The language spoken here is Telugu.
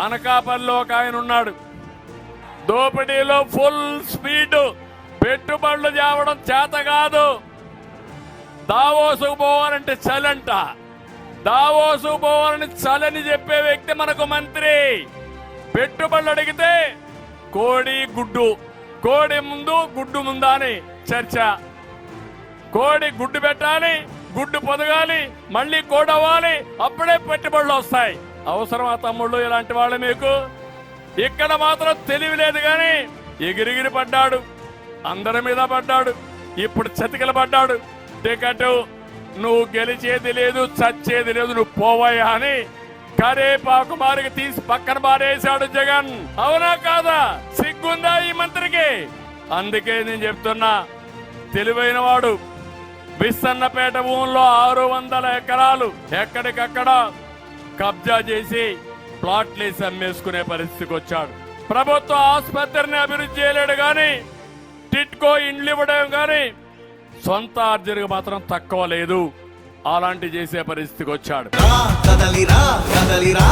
అనకాపల్లిలో ఒక ఆయన ఉన్నాడు. దోపిడీలో ఫుల్ స్పీడ్ పెట్టుబడులు తేవడం చేత కాదు. దావోసుకు పోవాలంటే చలంట. దావోసుకు పోవాలని చలని చెప్పే వ్యక్తి మనకు మంత్రి. పెట్టుబడులు అడిగితే కోడి గుడ్డు. కోడి ముందు గుడ్డు ముందా అని చర్చ. కోడి గుడ్డు పెట్టాలి గుడ్డు పొదగాలి మళ్ళీ కోడవ్వాలి అప్పుడే పెట్టుబడులు వస్తాయి. అవసరమా తమ్ముళ్ళు ఇలాంటి వాళ్ళు మీకు? ఇక్కడ మాత్రం తెలివి లేదు కానీ ఎగిరిగిరి పడ్డాడు అందరి మీద పడ్డాడు ఇప్పుడు చతికిల పడ్డాడు. టికెట్ నువ్వు గెలిచేది లేదు చచ్చేది లేదు నువ్వు పోవయ్యా అని కరేపాకు మారికి తీసి పక్కన పారేశాడు జగన్. అవునా కాదా? సిగ్గుందా ఈ మంత్రికి? అందుకే నేను చెప్తున్నా తెలివైన వాడు విస్తన్నపేట భూముల్లో ఆరు వందల ఎకరాలు ఎక్కడికక్కడ కబ్జా చేసి ప్లాట్లేసి అమ్మేసుకునే పరిస్థితికి వచ్చాడు. ప్రభుత్వ ఆసుపత్రిని అభివృద్ధి చేయలేడు కానీ టిట్కో ఇండ్లు ఇవ్వడం కానీ సొంత ఆర్జనకు మాత్రం తక్కువ లేదు. అలాంటి చేసే పరిస్థితికి వచ్చాడు. కదలిరా కదలిరా